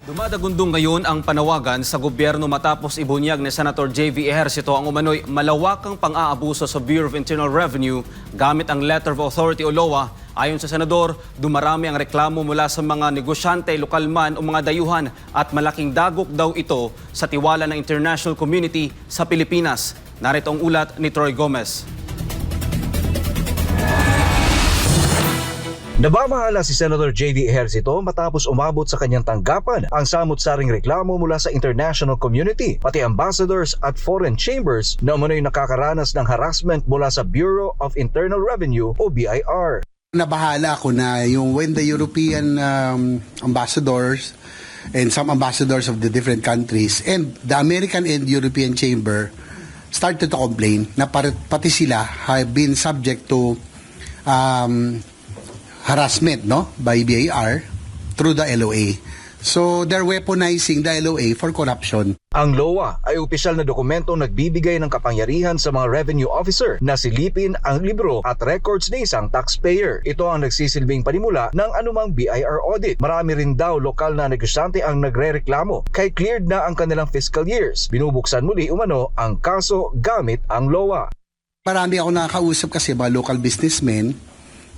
Dumadagundong ngayon ang panawagan sa gobyerno matapos ibunyag ni Senator J.V. Ejercito ang umano'y malawakang pang-aabuso sa Bureau of Internal Revenue gamit ang Letter of Authority o LOA. Ayon sa Senador, dumarami ang reklamo mula sa mga negosyante, lokal man o mga dayuhan at malaking dagok daw ito sa tiwala ng international community sa Pilipinas. Narito ang ulat ni Troy Gomez. Nabamahala si Senator J.D. Ejercito matapos umabot sa kanyang tanggapan ang samot-saring reklamo mula sa international community, pati ambassadors at foreign chambers na umano'y nakakaranas ng harassment mula sa Bureau of Internal Revenue o BIR. Nabahala ako na yung when the European um, ambassadors and some ambassadors of the different countries and the American and European Chamber started to complain na pati sila have been subject to um, harassment no by BAR through the LOA. So they're weaponizing the LOA for corruption. Ang LOA ay opisyal na dokumentong nagbibigay ng kapangyarihan sa mga revenue officer na silipin ang libro at records ng isang taxpayer. Ito ang nagsisilbing panimula ng anumang BIR audit. Marami rin daw lokal na negosyante ang nagre-reklamo kay cleared na ang kanilang fiscal years. Binubuksan muli umano ang kaso gamit ang LOA. Marami ako nakakausap kasi mga local businessmen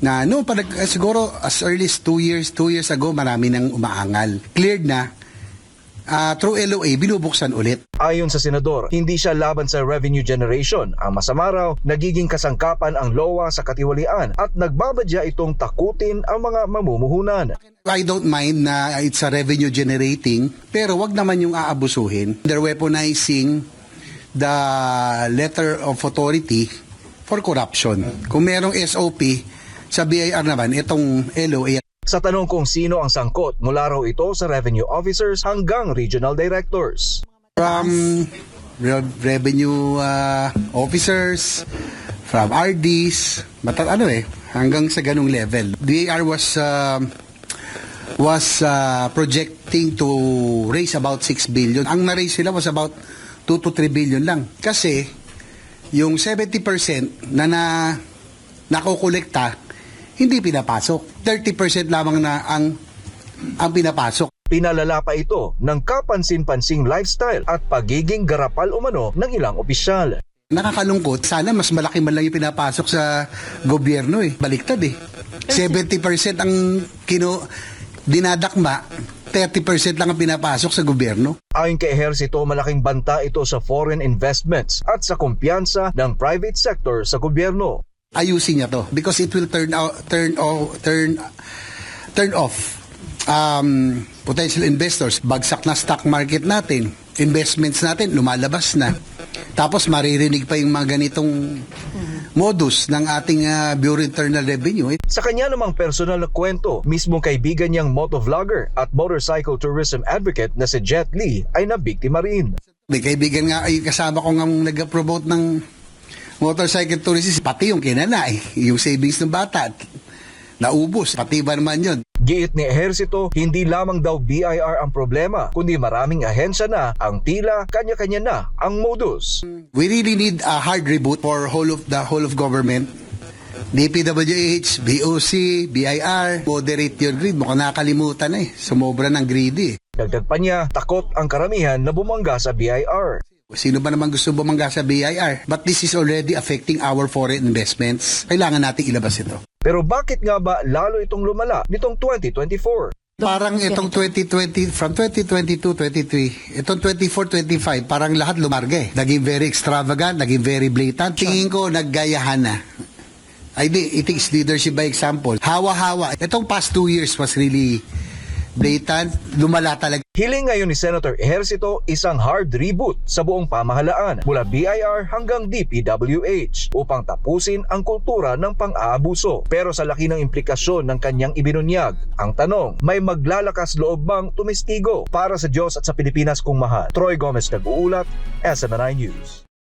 na no, eh, siguro as early as two years, two years ago, marami nang umaangal. Cleared na, ah, through LOA, binubuksan ulit. Ayon sa senador, hindi siya laban sa revenue generation. Ang masama raw, nagiging kasangkapan ang LOA sa katiwalian at nagbabadya itong takutin ang mga mamumuhunan. I don't mind na it's a revenue generating, pero wag naman yung aabusuhin. They're weaponizing the letter of authority for corruption. Kung merong SOP, sa BIR naman, itong LOA Sa tanong kung sino ang sangkot, mula raw ito sa revenue officers hanggang regional directors. from re- revenue uh, officers, from RDs, mata ano eh, hanggang sa ganung level. DAR was uh, was uh, projecting to raise about 6 billion. Ang na-raise sila was about 2 to 3 billion lang. Kasi yung 70% na na nakukolekta, hindi pinapasok. 30% lamang na ang ang pinapasok. Pinalala pa ito ng kapansin-pansing lifestyle at pagiging garapal umano ng ilang opisyal. Nakakalungkot. Sana mas malaki man lang yung pinapasok sa gobyerno eh. Baliktad eh. 70% ang kino dinadakma, 30% lang ang pinapasok sa gobyerno. Ayon kay Ejercito, malaking banta ito sa foreign investments at sa kumpiyansa ng private sector sa gobyerno. Ayusin niya to because it will turn out turn off turn turn off um, potential investors. Bagsak na stock market natin. Investments natin lumalabas na. Tapos maririnig pa yung mga ganitong modus ng ating ah, Bureau Internal Revenue. Sa kanya namang personal na kwento, mismong kaibigan niyang motovlogger at motorcycle tourism advocate na si Jet Li ay nabiktima rin. May kaibigan nga ay kasama ko nga nag-promote ng motorcycle tourism, pati yung kinana eh, yung savings ng bata. Naubos, pati ba naman yun? Giit ni Ejercito, hindi lamang daw BIR ang problema, kundi maraming ahensya na ang tila kanya-kanya na ang modus. We really need a hard reboot for whole of the whole of government. DPWH, BOC, BIR, moderate your greed. Mukhang nakalimutan na eh. Sumobra ng greedy. Dagdag pa niya, takot ang karamihan na bumangga sa BIR. Sino ba naman gusto bumangga sa BIR? But this is already affecting our foreign investments. Kailangan natin ilabas ito. Pero bakit nga ba lalo itong lumala nitong 2024? Parang itong 2020, from 2022, 23, itong 24, 25, parang lahat lumarga eh. Naging very extravagant, naging very blatant. Tingin ko, naggayahan na. I think it takes leadership by example. Hawa-hawa. Itong past two years was really blatant. Lumala talaga. Hiling ngayon ni Senator Ejercito isang hard reboot sa buong pamahalaan mula BIR hanggang DPWH upang tapusin ang kultura ng pang-aabuso. Pero sa laki ng implikasyon ng kanyang ibinunyag, ang tanong, may maglalakas loob bang tumistigo para sa Diyos at sa Pilipinas kung mahal? Troy Gomez nag-uulat, SMNI News.